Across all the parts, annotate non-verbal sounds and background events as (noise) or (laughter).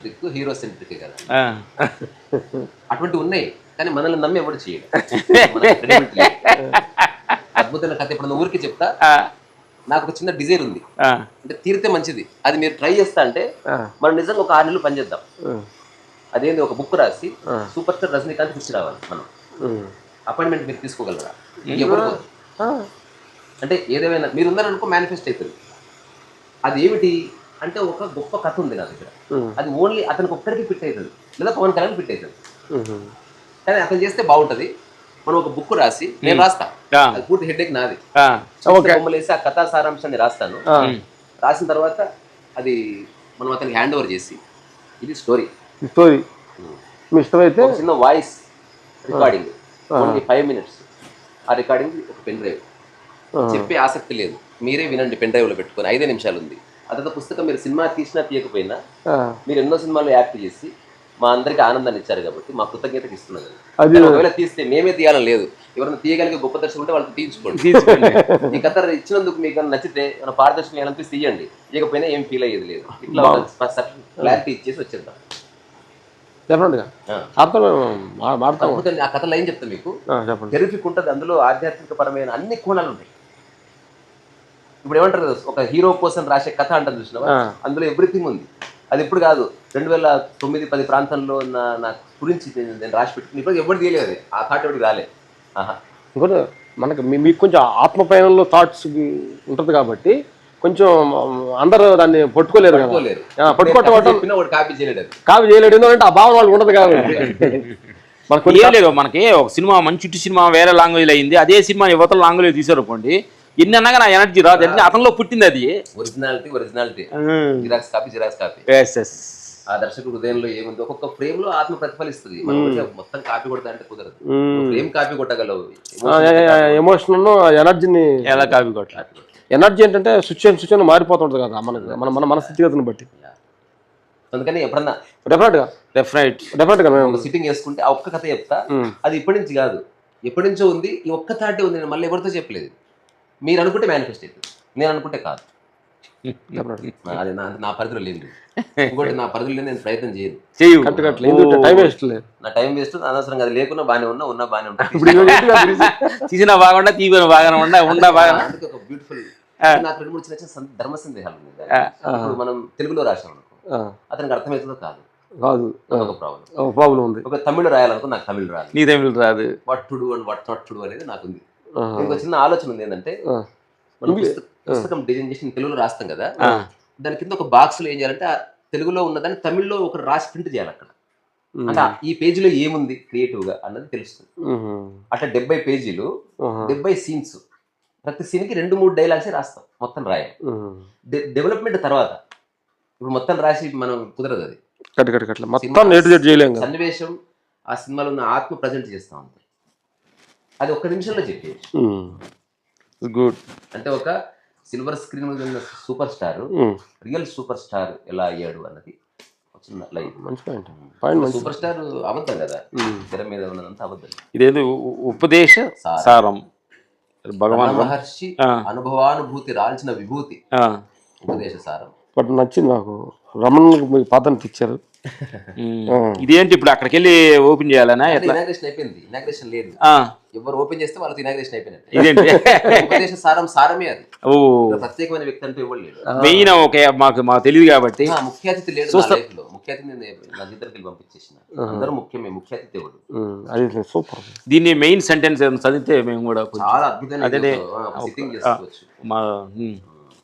Centric hero centric కదా. అటువంటి ఉన్నాయి కానీ మనల్ని నమ్మి ఎవడు చేయడు. (laughs) అద్భుతమైన కథ ఇప్పుడు ఊరికి చెప్తా ఆ. నాకు ఒక చిన్న డిజైర్ ఉంది. ఆ. అంటే తీరితే మంచిది. అది మీరు ట్రై చేస్తా అంటే మనం నిజంగా ఒక ఆరు నెలలు పనిచేద్దాం అదేంది ఒక బుక్ రాసి సూపర్ స్టార్ రజనీకాంత్ ఇచ్చి రావాలి మనం. అపాయింట్మెంట్ మీరు తీసుకోగలరా? ఎవరు? అంటే ఏదేమైనా మీరు ఉన్నారనుకో మేనిఫెస్ట్ అవుతుంది అది ఏమిటి? అంటే ఒక గొప్ప కథ ఉంది నా దగ్గర అది ఓన్లీ అతనికి ఒక్కడికి ఫిట్ అవుతుంది. లేదా పవన్ కళ్యాణ్ ఫిట్ అవుతుంది. కానీ అతను చేస్తే బాగుంటది. మనం ఒక బుక్ రాసి నేను రాస్తా. అది పూర్తి హెడ్ నాది. ఆ. ఓకే. బొమ్మలు వేసి ఆ కథా సారాంశాన్ని రాస్తాను. రాసిన తర్వాత అది మనం అతనికి హ్యాండ్ ఓవర్ చేసి ఇది స్టోరీ స్టోరీ మీ ఇష్టమైతే? చిన్న voice recording only five minutes ఆ రికార్డింగ్ ఒక పెన్ డ్రైవ్ చెప్పే ఆసక్తి లేదు. మీరే వినండి పెన్ డ్రైవ్లో పెట్టుకొని. ఐదే నిమిషాలు ఉంది. అదంతా పుస్తకం మీరు సినిమా తీసినా తీయకపోయినా మీరు ఎన్నో సినిమాల్లో యాక్ట్ చేసి మా అందరికి ఆనందాన్ని ఇచ్చారు కాబట్టి మా కృతజ్ఞతకి అది కానీ ఒకవేళ తీస్తే మేమే తీయాలని లేదు. ఎవరైనా తీయగలిగే గొప్ప దర్శకులు ఉంటే వాళ్ళకి తీయించుకోండి. ఈ కథ ఇచ్చినందుకు మీకు నచ్చితే మన పారదర్శకం ఏమనిపిస్తే తీయండి. ఇకపోయినా ఏం ఫీల్ అయ్యేది లేదు. ఇట్లా క్లారిటీ ఇచ్చేసి వచ్చేద్దాం. చెప్పండిగా ఆ. ఆ కథ లైన్ చెప్తా మీకు? చెప్పండి. ఉంటుంది. అందులో ఆధ్యాత్మిక పరమైన అన్ని కోణాలు ఉంటాయి. ఇప్పుడు ఏమంటారు కదా, ఒక హీరో కోసం రాసే కథ అంటారు చూసినావా. అందులో ఎవ్రీథింగ్ ఉంది. అది ఇప్పుడు కాదు రెండు వేల తొమ్మిది పది ప్రాంతంలో నా నా గురించి నేను నేను రాసి పెట్టుకుని ఇప్పుడు ఎవరు తీయలేదు అది. ఆ థాట్ ఎవరికి రాలే. ఆహా. ఇంకోటి మనకి మీకు కొంచెం ఆత్మపయనంలో థాట్స్ ఉంటుంది కాబట్టి కొంచెం అందరూ దాన్ని పట్టుకోలేరు పట్టుకోవటం కాపీ చేయలేడు అది. కాపీ చేయలేడు ఎందుకంటే ఆ భావన వాళ్ళకి ఉండదు కాబట్టి. మనకు లేదు మనకి ఒక సినిమా మంచి సినిమా వేరే లాంగ్వేజ్ అయింది. అదే సినిమా యువతల లాంగ్వేజ్ తీసారు అనుకోండి ఎన్ని అన్నాగా నా ఎనర్జీ రాదు ఎందుకంటే అతనిలో పుట్టింది అది. Originality originality xerox copy xerox copy yes yes ఆ దర్శకుడు హృదయంలో ఏముంది ఒక్కొక్క ఫ్రేమ్లో ఆత్మ ప్రతిఫలిస్తుంది. మొత్తం కాపీ కొడతా అంటే కుదరదు ఫ్రేమ్ కాపీ కొట్టగలవు. ఎమోషన్ ఎనర్జీని ఎలా కాపీ కొట్ల ఎనర్జీ ఏంటంటే సిచ్యువేషన్ సిచ్యువేషన్ మారిపోతుంటుంది కదా మనకి మన మన మన స్థితిగతిని బట్టి. అందుకని ఎప్పుడన్నా డెఫినెట్గా డెఫినెట్ డెఫినెట్గా మేము ఒక సిట్టింగ్ వేసుకుంటే ఆ ఒక్క కథ చెప్తా. అది ఇప్పటి నుంచి కాదు. ఎప్పటి నుంచో ఉంది ఈ ఒక్క థాటే ఉంది నేను మళ్ళీ ఎవరితో చెప్పలేదు. మీరు అనుకుంటే మేనిఫెస్ట్ అవుతుంది. నేను అనుకుంటే కాదు అది నా నా పరిధిలో లేదు. ఇంకోటి నా పరిధిలో లేదు నేను ప్రయత్నం చేయను. టైం వేస్ట్ లేదు నా టైం వేస్ట్ అనవసరంగా అది లేకున్నా బాగానే ఉన్నా ఉన్నా బాగానే ఉంటా. ఇప్పుడు ఇవి ఏంటిగా గురించి? తీసిన బాగుండా బాగానే ఉండా ఉండా బాగా ఒక బ్యూటిఫుల్ నాకు రెండు మూడు చిన్న ధర్మ సందేహాలు ఇప్పుడు మనం తెలుగులో రాసాం అనుకో. అతనికి అర్థమవుతుందో కాదు. కాదు. ఒక ప్రాబ్లం ప్రాబ్లం ఉంది. ఒక తమిళ రాయాలనుకో నాకు తమిళ రాదు. నీ తమిళ రాదు. What to do and what not to do అనేది నాకు ఉంది. ఇంకో చిన్న ఆలోచన ఉంది ఏంటంటే మనం పుస్తక- డిజైన్ చేసి తెలుగులో రాస్తాం కదా. దాని కింద ఒక బాక్స్లో ఏం చేయాలంటే తెలుగులో ఉన్నదాన్ని తమిళ్ళో ఒక రాసి ప్రింట్ చేయాలి అక్కడ. అంటే ఈ పేజీలో ఏముంది క్రియేటివ్గా అన్నది తెలుస్తుంది. అట్లా డెబ్బై పేజీలు డెబ్బై సీన్స్. ప్రతి సీన్కి రెండు మూడు డైలాగ్స్ రాస్తాం మొత్తం రాయాలి. ఉహు. డెవలప్మెంట్ తర్వాత ఇప్పుడు మొత్తం రాసి మనం కుదరదు అది. మొత్తం సన్నివేశం ఆ సినిమాలో ఉన్న ఆత్మ ప్రజెంట్ చేస్తాం అంతే అది ఒక్క నిమిషంలో చెప్పేయచ్చు. గుడ్ అంటే ఒక సిల్వర్ స్క్రీన్ మీద ఉన్న super star real super star ఎలా అయ్యాడు అన్నది సూపర్ స్టార్ అబద్ధం కదా? తెర మీద ఉన్నదంతా అబద్ధం. ఇదేదో? ఉపదేశ సారం. భగవాన్ మహర్షి. అనుభవానుభూతి రాల్చిన విభూతి. ఉపదేశ సారం. నచ్చింది నాకు. రమణ మీకు పాత్రని ఇచ్చారు ఉమ్. ఇదేంటి ఇప్పుడు అక్కడికి వెళ్ళి ఓపెన్ చేయాలనా? ఎట్లా? ఇనాగ్రేషన్ అయిపోయింది. ఇనాగ్రేషన్ లేదు. ఆ. ఎవరు ఓపెన్ చేస్తే వాళ్ళకి ఇనాగ్రేషన్ అయిపోయినట్టు. ఇదేంటి? (laughs) ఉపదేశ సారం సారమే అది. ఓ. ప్రత్యేకమైన వ్యక్తి అంటూ ఇవ్వడు లేడు మెయిన్ ఓకే మాకు మాకు తెలియదు కాబట్టి. ఆ, ముఖ్య అతిథి లేడు నా లైఫ్లో. ముఖ్య అతిథి నేను నా ఇద్దరికి పంపించేసిన. అందరూ ముఖ్యమే ముఖ్య అతిథి ఉమ్, అది సూపర్. దీన్ని మెయిన్ సెంటెన్స్ చదివితే మేము కూడా కొంచెం చాలా అద్భుతమైన అదే సిట్టింగ్ చేసుకోవచ్చు. మా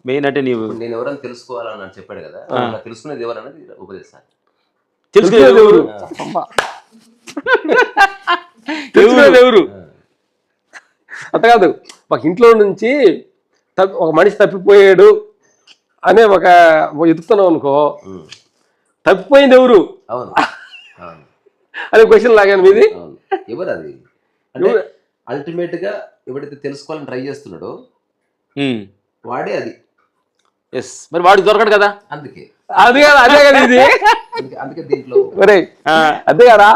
మెయిన్ అంటే నీవు నేను ఎవరైనా తెలుసుకోవాలని చెప్పాడు కదా. తెలుసుకునేది ఎవరన్నది ఉపదేశాలు. తెలుసుకునేది ఎవరు? తెలుసుకునేది ఎవరు? అంత కాదు. ఒక ఇంట్లో నుంచి తప్పి- ఒక మనిషి తప్పిపోయాడు అనే ఒక ఎదుగుతున్నావు అనుకో తప్పిపోయింది ఎవరు? అవును. అనే క్వశ్చన్ లాగాను మీది. ఎవరు అది అంటే అల్టిమేట్గా ఎవడైతే తెలుసుకోవాలని ట్రై చేస్తున్నాడో వాడే అది. ఎస్ మరి వాడికి దొరకడు కదా? అందుకే. అది కాదు అదే కదా ఇది. అందుకే దీంట్లో ఒరే అదే కదా.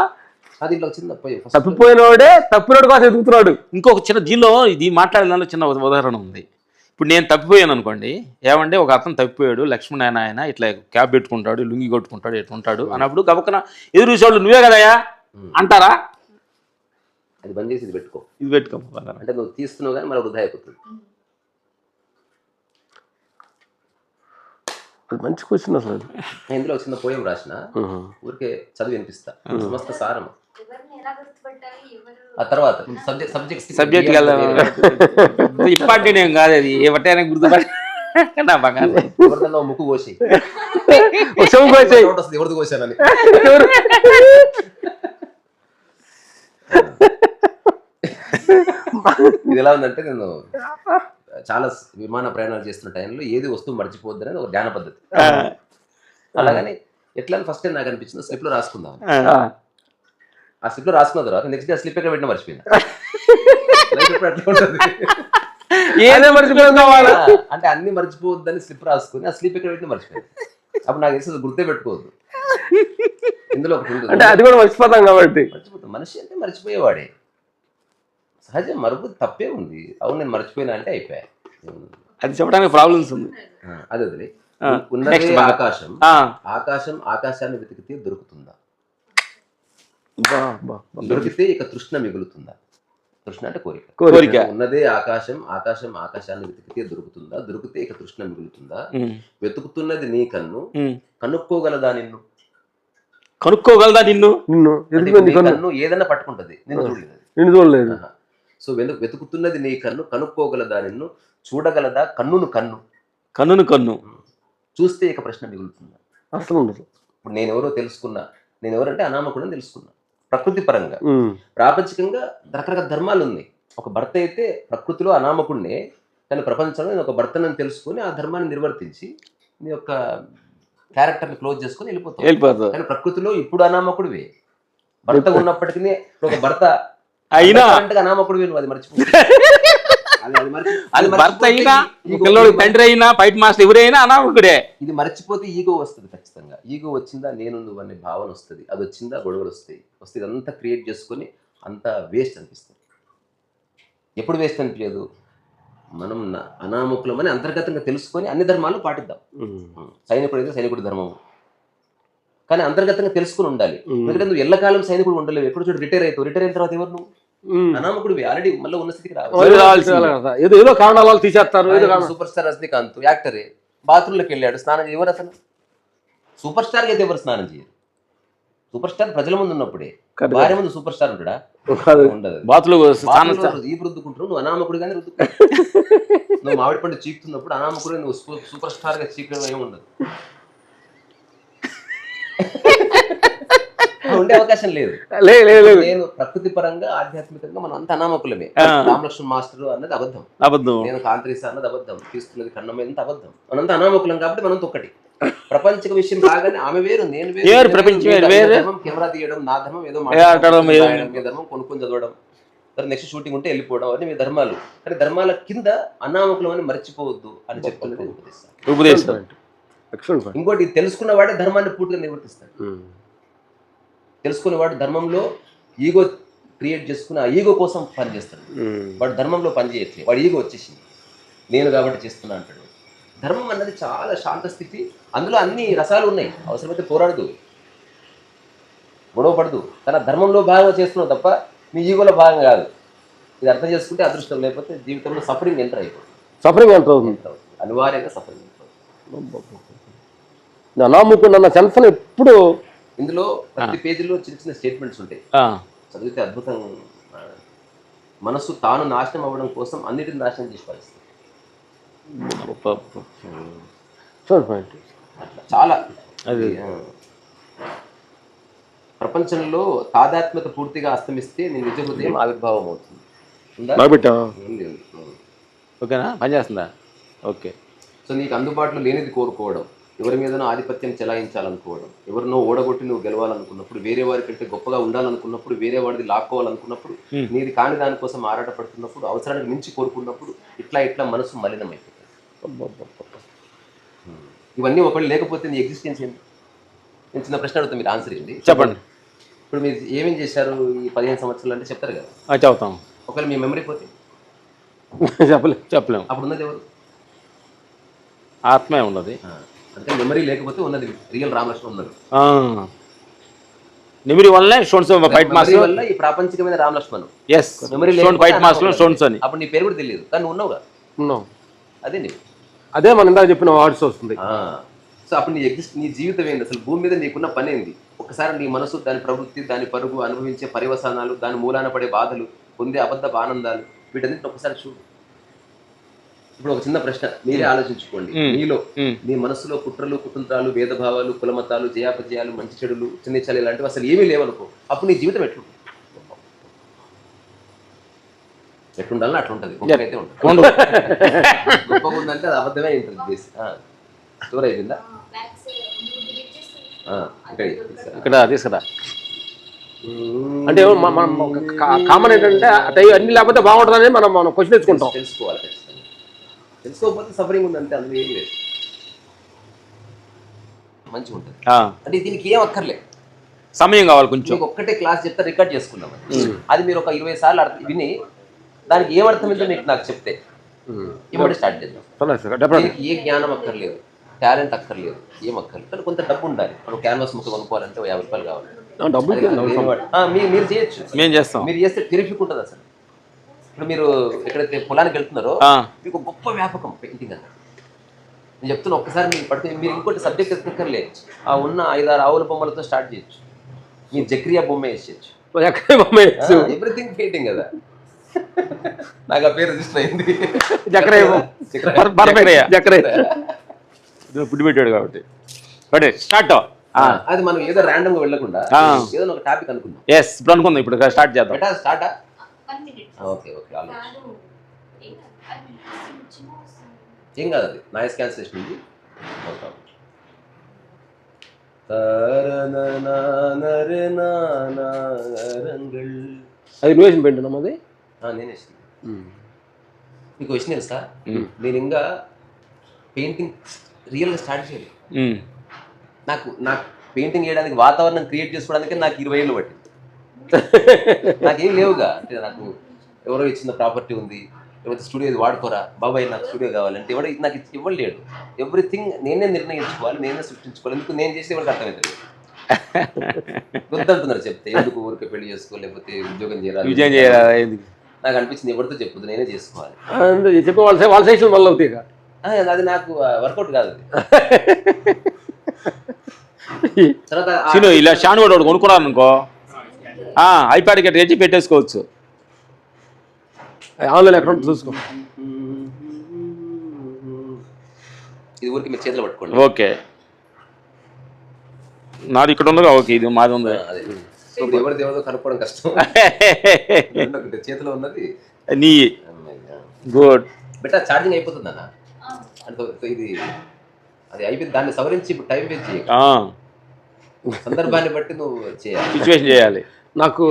దీంట్లో చిన్న తప్పిపోయినోడే తప్పినోడు కోసం ఎదుగుతున్నాడు. ఇంకొక చిన్న దీనిలో ఇది మాట్లాడే దానిలో చిన్న ఉదాహరణ ఉంది. ఇప్పుడు నేను తప్పిపోయాను అనుకోండి ఏమంటే ఒక అతను తప్పిపోయాడు లక్ష్మణ్ ఆయన ఆయన ఇట్లా క్యాబ్ పెట్టుకుంటాడు లుంగి కొట్టుకుంటాడు ఎట్లా ఉంటాడు అన్నప్పుడు గబక్కన ఎదురు చూసేవాళ్ళు నువ్వే కదయా అంటారా? అది బంద్ చేసి ఇది పెట్టుకో. ఇది పెట్టుకో అంటే నువ్వు తీస్తున్నావు కానీ మళ్ళీ వృధా అయిపోతుంది. అది మంచి క్వశ్చన్ అసలు. అది. ఇందులో చిన్న పోయం రాసిన. ఊరికే చదివి వినిపిస్తా. సమస్త సారం ఆ తర్వాత సబ్జెక్ట్ సబ్జెక్ట్ సబ్జెక్ట్ ఇంపార్టెంట్ ఏం కాదు అది. ఏమంటే గుర్తుపడి ముక్కు కోసి ఎవరిది కోసానని? ఇది ఎలా ఉందంటే నేను చాలా విమాన ప్రయాణాలు చేస్తున్న టైంలో ఏది వస్తువు మర్చిపోద్దు అనేది ఒక ధ్యాన పద్ధతి. అలాగని ఎట్లా ఫస్ట్ టైం నాకు అనిపించింది స్లిప్లో రాసుకుందాం ఆ. స్లిప్లో రాసుకున్న తర్వాత నెక్స్ట్ డే స్లిప్ ఎక్కడ పెట్టిన. ఏదే మర్చిపోయిందా అంటే అన్ని మర్చిపోవద్దని స్లిప్ రాసుకుని ఆ స్లిప్ ఎక్కడ పెట్టిన మర్చిపోయింది అప్పుడు నాకు తెలిసి గుర్తే పెట్టుకోవద్దు. (laughs) ఇందులో ఒకటి. అంటే అది కూడా మర్చిపోతాం కాబట్టి. మర్చిపోతాం. మనిషి అంటే మర్చిపోయేవాడే. సహజం మరుపు తప్పే ఉంది. అవును నేను మర్చిపోయినా అంటే అయిపోయా. అది చెప్పడానికి ప్రాబ్లమ్స్ ఉంది. అది వదిలే ఉన్నదే. ఆకాశం. ఆకాశం ఆకాశాన్ని వెతికితే దొరుకుతుందా? బా, బా, బా. దొరికితే ఇక తృష్ణ మిగులుతుందా? తృష్ణ అంటే కోరిక. కోరిక. ఉన్నదే ఆకాశం ఆకాశం ఆకాశాన్ని వెతికితే దొరుకుతుందా? దొరికితే ఇక తృష్ణ మిగులుతుందా? వెతుకుతున్నది నీ కన్ను. కనుక్కోగలదా నిన్ను? కనుక్కోగలదా నిన్ను? నిన్ను. ఏదైనా పట్టుకుంటది. నిన్ను చూడలేదు. నిన్ను చూడలేదు. సో వెను వెతుకుతున్నది నీ కన్ను కనుక్కోగలదా నిన్ను చూడగలదా కన్నును కన్ను? కన్నును కన్ను. చూస్తే ఇక ప్రశ్న మిగులుతుందా? అసలు ఉండదు. ఇప్పుడు నేను ఎవరో తెలుసుకున్నా. నేను ఎవరంటే అనామకుడని తెలుసుకున్నా. ప్రకృతి పరంగా. ప్రాపంచికంగా రకరకాల ధర్మాలు ఉన్నాయి. ఒక భర్త అయితే ప్రకృతిలో అనామకుడినే కానీ ప్రపంచంలో నేను ఒక భర్తనని తెలుసుకొని ఆ ధర్మాన్ని నిర్వర్తించి నీ యొక్క క్యారెక్టర్ని క్లోజ్ చేసుకొని వెళ్ళిపోతుంది కానీ ప్రకృతిలో ఇప్పుడు అనామకుడివే. భర్త ఉన్నప్పటికీ ఒక భర్త అయినా నువ్వు అది మర్చిపో (laughs) భర్త అయినా పిల్లడికి తండ్రి అయినా బయట మాస్టర్ ఎవరైనా అనామకుడే ఇది మర్చిపోతే ఈగో వస్తుంది ఖచ్చితంగా. ఈగో వచ్చిందా నేను నువ్వు అనే భావన వస్తుంది. అది వచ్చిందా గొడవలు వస్తాయి. వస్తే ఇదంతా క్రియేట్ చేసుకొని అంత వేస్ట్ అనిపిస్తుంది. ఎప్పుడు వేస్ట్ అనిపించదు? మనం అనామకులమని అంతర్గతంగా తెలుసుకొని అన్ని ధర్మాలు పాటిద్దాం. సైనికుడు అయితే సైనికుడి ధర్మము కానీ అంతర్గతంగా తెలుసుకుని ఉండాలి. ఎందుకంటే నువ్వు ఎల్లకాలం సైనికుడు ఉండలేవు. ఎప్పుడు చూడు రిటైర్ అవుతావు రిటైర్ అయిన తర్వాత ఎవరు నువ్వు? ఉమ్. అనామకుడివి ఆల్రెడీ మళ్ళీ ఉన్న స్థితికి రావాలి. ఏదో ఏదో కారణాల వల్ల తీసేస్తారు. సూపర్ స్టార్ రజనీకాంత్ యాక్టరే బాత్రూంలోకి వెళ్ళాడు. స్నానం ఎవరు అసలు సూపర్ స్టార్ అయితే ఎవరు స్నానం చేయరు? సూపర్ స్టార్ ప్రజల ముందు ఉన్నప్పుడే. భార్య ముందు సూపర్ స్టార్ ఉంటాడా. ఉండదు. బాతులు ఈ రుద్దుకుంటారు. నువ్వు అనామకుడిగానే రుద్దుకుంటావు. (laughs) నువ్వు మామిడి పండు చీకుతున్నప్పుడు అనామకుడు నువ్వు సూపర్ స్టార్గా చీకడం ఏమి ఉండదు. ఉండే అవకాశం లేదు. లే లే లేదు నేను ప్రకృతి పరంగా ఆధ్యాత్మికంగా మనం అంత అనామకులమే. రామలక్ష్మణ్ మాస్టర్ అన్నది అబద్ధం. అబద్ధం. నేను కాంత్రీస అన్నది అబద్ధం. తీసుకున్నది కన్నమైనంత అబద్ధం. మనంతా అనామకులం కాబట్టి మనం ఒక్కటి. ప్రపంచక విషయం రాగానే ఆమె వేరు నేను వేరు ప్రపంచం వేరు, కెమెరా తీయడం నా ధర్మం ఏదో ధర్మం కొనుక్కొని చదవడం. నెక్స్ట్ షూటింగ్ ఉంటే వెళ్ళిపోవడం అవన్నీ మీ ధర్మాలు. కానీ ధర్మాల కింద అనామకులం అని మర్చిపోవద్దు అని చెప్తున్నది ఉపదేశం. ఉపదేశం. ఇంకోటి ఇది తెలుసుకున్న వాడే ధర్మాన్ని పూర్తిగా నిర్వర్తిస్తాడు ఉమ్. తెలుసుకునేవాడు ధర్మంలో ఈగో క్రియేట్ చేసుకుని ఆ ఈగో కోసం పనిచేస్తాడు. వాడు ధర్మంలో పని చేయట్లేదు వాడు ఈగో వచ్చేసింది. నేను కాబట్టి చేస్తున్నా అంటాడు. ధర్మం అన్నది చాలా శాంత స్థితి. అందులో అన్ని రసాలు ఉన్నాయి. అవసరమైతే పోరాడదు. గొడవ పడదు. కానీ ధర్మంలో భాగంగా చేస్తున్నావు తప్ప నీ ఈగోలో భాగం కాదు. ఇది అర్థం చేసుకుంటే అదృష్టం. లేకపోతే జీవితంలో సఫరింగ్ ఎంటర్ అయిపోతుంది సఫరింగ్ ఎంటర్ అవుతుంది. అనివార్యంగా సఫరింగ్ ఎంటర్ అవుతుంది. అన్న సెన్స్ ఎప్పుడు ఇందులో ప్రతి పేజీలో చిన్న చిన్న స్టేట్మెంట్స్ ఉంటాయి. చదివితే అద్భుతం. మనసు తాను నాశనం అవ్వడం కోసం అన్నిటిని నాశనం చేసి పరిస్థితి. చాలా. అది. ప్రపంచంలో తాదాత్మ్యత పూర్తిగా అస్తమిస్తే నీ నిజ హృదయం ఆవిర్భావం అవుతుంది. ఓకేనా? పని చేస్తుందా? ఓకే. సో నీకు అందుబాటులో లేనిది కోరుకోవడం. ఎవరి మీదనో ఆధిపత్యం చెలాయించాలనుకోవడం ఎవరినో ఓడగొట్టి నువ్వు గెలవాలనుకున్నప్పుడు వేరే వారి కంటే గొప్పగా ఉండాలనుకున్నప్పుడు వేరే వాడిది లాక్కోవాలనుకున్నప్పుడు. నీది కాని దానికోసం ఆరాటపడుతున్నప్పుడు అవసరానికి మించి కోరుకున్నప్పుడు ఇట్లా ఇట్లా మనసు మలినమైపోతుంది. ఇవన్నీ ఒకళ్ళు లేకపోతే నీ ఎగ్జిస్టెన్స్ ఏంటి? నేను చిన్న ప్రశ్న అడుగుతా మీరు ఆన్సర్ ఏంటి చెప్పండి. ఇప్పుడు మీరు ఏమేం చేశారు ఈ పదిహేను సంవత్సరాలు అంటే చెప్తారు కదా. చెప్తాం ఒకవేళ మీ మెమరీ పోతే. (laughs) చెప్పలే చెప్పలేము అప్పుడు ఉన్నది ఎవరు? ఆత్మే ఉన్నది. అంటే మెమరీ లేకపోతే ఉన్నది real Ramalakshman fight memory master. వల్ల ఈ ప్రాపంచికమైన Ramalakshman. Yes memory stone fight master stones అని అప్పుడు నీ పేరు కూడా తెలియదు. కానీ ఉన్నావుగా? అదే నీ అదే మనం ఇందాక చెప్పిన వస్తుంది సో అప్పుడు నీ ఎగ్జిస్ట్ నీ జీవితం ఏంది? అసలు భూమి మీద నీకున్న పని ఏంది? ఒకసారి నీ మనసు దాని ప్రవృత్తి దాని పరుగు అనుభవించే పర్యవసానాలు దాని మూలాన పడే బాధలు పొందే అబద్ధ ఆనందాలు వీటన్నిటిని ఒకసారి చూడు. ఇప్పుడు ఒక చిన్న ప్రశ్న మీరే ఆలోచించుకోండి. మీలో. మీ మనసులో కుట్రలు కుటుంత్రాలు భేదభావాలు కులమతాలు జయాపజయాలు మంచి చెడులు చిన్న చలి ఇలాంటివి అసలు ఏమీ లేవనుకో అప్పుడు నీ జీవితం ఎట్లు ఎట్లుండాలని అట్లా ఉంటుంది. గొప్పగా ఉంటుంది. గొప్పగా ఉందంటే అది అబద్ధమే ఉంటుంది బేస్ స్టోర్ అయిపోయిందా? ఇక్కడ తీసుకురా. అంటే మనం కామన్ ఏంటంటే అంటే అన్ని లేకపోతే బాగుంటుందని మనం మనం క్వశ్చన్ తెచ్చుకుంటాం. తెలుసుకోవాలి తెలుసుకోకపోతే సఫరింగ్ ఉంది అంతే అందులో ఏం లేదు. మంచిగా ఉంటుంది. అంటే దీనికి ఏం అక్కర్లే. సమయం కావాలి కొంచెం. ఒక్కటే క్లాస్ చెప్తే రికార్డ్ చేసుకున్నాం అది. మీరు ఒక ఇరవై సార్లు అర్థం విని దానికి ఏం అర్థమైందో మీకు నాకు చెప్తే. ఇమ్మడి స్టార్ట్ చేద్దాం. దీనికి ఏ జ్ఞానం అక్కర్లేదు టాలెంట్ అక్కర్లేదు ఏం అక్కర్లేదు. కానీ కొంత డబ్బు ఉండాలి. మనం క్యాన్వాస్ ముక్క కొనుక్కోవాలంటే యాభై రూపాయలు కావాలి. మీరు చేయొచ్చు. మేము చేస్తాం. మీరు చేస్తే టెరిఫిక్ ఉంటుంది అసలు ఇప్పుడు మీరు ఎక్కడైతే పొలానికి వెళ్తున్నారో. మీకు గొప్ప వ్యాపకం పెయింటింగ్ అన్న నేను చెప్తున్నా ఒక్కసారి మీరు పడితే మీరు ఇంకోటి సబ్జెక్ట్ ఎక్కర్లే ఆ ఉన్న ఐదారు ఆవుల బొమ్మలతో స్టార్ట్ చేయొచ్చు. మీరు జక్రియా బొమ్మ వేసేయచ్చు. ఎవ్రీథింగ్ పెయింటింగ్ కదా. నాకు ఆ పేరు రిజిస్టర్ అయింది. జకరయ్య చక్రయ్య. పర్ఫెక్ట్ జకరయ్య పుట్టి పెట్టాడు కాబట్టి. బట్ స్టార్ట్ అది మనం ఏదో ర్యాండమ్గా వెళ్ళకుండా. ఏదో ఒక టాపిక్ అనుకుందాం. ఎస్ ఇప్పుడు అనుకుందాం ఇప్పుడు స్టార్ట్ చేద్దాం. స్టార్టా ఓకే ఓకే ఏం కాదు. అది. నాయిస్ క్యాన్సిలేషన్ ఉంది నో ప్రాబ్లం అది నువ్వు వేసిన పెయింట్ అది నేనే ఇస్తాను. మీకు వచ్చిన తెలుసా? నేను ఇంకా పెయింటింగ్ రియల్గా స్టార్ట్ చేయలేదు. ఉమ్. నాకు నాకు పెయింటింగ్ చేయడానికి వాతావరణం క్రియేట్ చేసుకోవడానికి నాకు ఇరవై ఏళ్ళు పట్టింది. (laughs) నాకేం లేవుగా. అంటే నాకు ఎవరో ఇచ్చిన ప్రాపర్టీ ఉంది లేకపోతే స్టూడియో ఇది వాడుకోరా బాబాయ్ నాకు స్టూడియో కావాలంటే ఎవడో నాకు ఇవ్వలేడు ఎవ్రీథింగ్ నేనే నిర్ణయించుకోవాలి నేనే సృష్టించుకోవాలి ఎందుకు నేను చేసి ఎవరికి అర్థమవుతుంది (laughs) వద్దంటున్నారు చెప్తే ఎందుకు ఊరికే పెళ్ళి చేసుకో లేకపోతే ఉద్యోగం చేయాలి నాకు అనిపించింది ఎవరితో చెప్పదు నేనే చేసుకోవాలి. చెప్పి వాళ్ళ అవుతాయి అది నాకు వర్కౌట్ కాదు (laughs) ఇలా షాన్ కూడా కొనుక్కున్నాను అనుకో. ఐప్యాడ్ గట్టి తెచ్చి పెట్టేసుకోవచ్చు. ఆన్లైన్ అకౌంట్ చూసుకో. ఇది ఊరికి మీరు చేతిలో పట్టుకోండి. ఓకే. నాది ఇక్కడ ఉందిగా? ఓకే ఇది మాది ఉంది. అదే. ఇప్పుడు ఎవరి దేవుదో కనుక్కోవడం కష్టం. (laughs) రెండు ఒకటి చేతిలో ఉన్నది. నీ. గుడ్. ఛార్జింగ్ అంటే ఇది అది అయిపోయింది. దాన్ని సవరించి ఇప్పుడు టైం చేయ సందర్భాన్ని బట్టి నువ్వు చేయాలి. సిచ్యువేషన్ చేయాలి. నాకు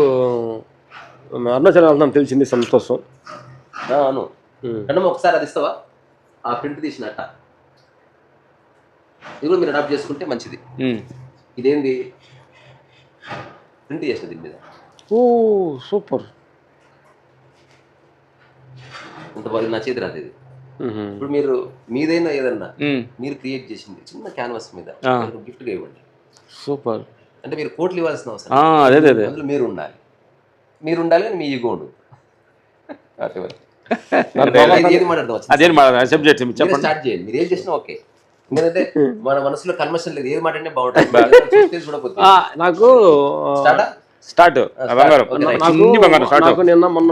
అరుణాచలం వెళ్తాం తెలిసింది సంతోషం. అవును. కన్నమ్మ ఒకసారి అది ఇస్తావా? ఆ ప్రింట్ తీసినట్ట. ఇది కూడా మీరు అడాప్ట్ చేసుకుంటే మంచిది. ఇదేంది? ప్రింట్ చేసిన దీని మీద. Oh super. ఇంత బాగా నా చేతి రాదు ఇది. ఇప్పుడు మీరు మీదైనా ఏదన్నా. మీరు క్రియేట్ చేసింది చిన్న క్యాన్వాస్ మీద. గిఫ్ట్గా ఇవ్వండి. సూపర్. అంటే మీరు కోట్లు ఇవ్వాల్సిన అవసరం. ఆ, అదే అదే అదే. అందులో మీరు ఉండాలి. మీరు ఉండాలి కానీ మీ ఈగో. అదేం సబ్జెక్ట్ చెప్పండి. స్టార్ట్ చేయండి. మీరు ఏం చేసినా ఓకే. ఎందుకంటే మన మనసులో లేదు. ఏది మాట్లాడినా బాగుంటుంది. నాకు స్టార్టా? బంగారం. నాకు నిన్న మొన్న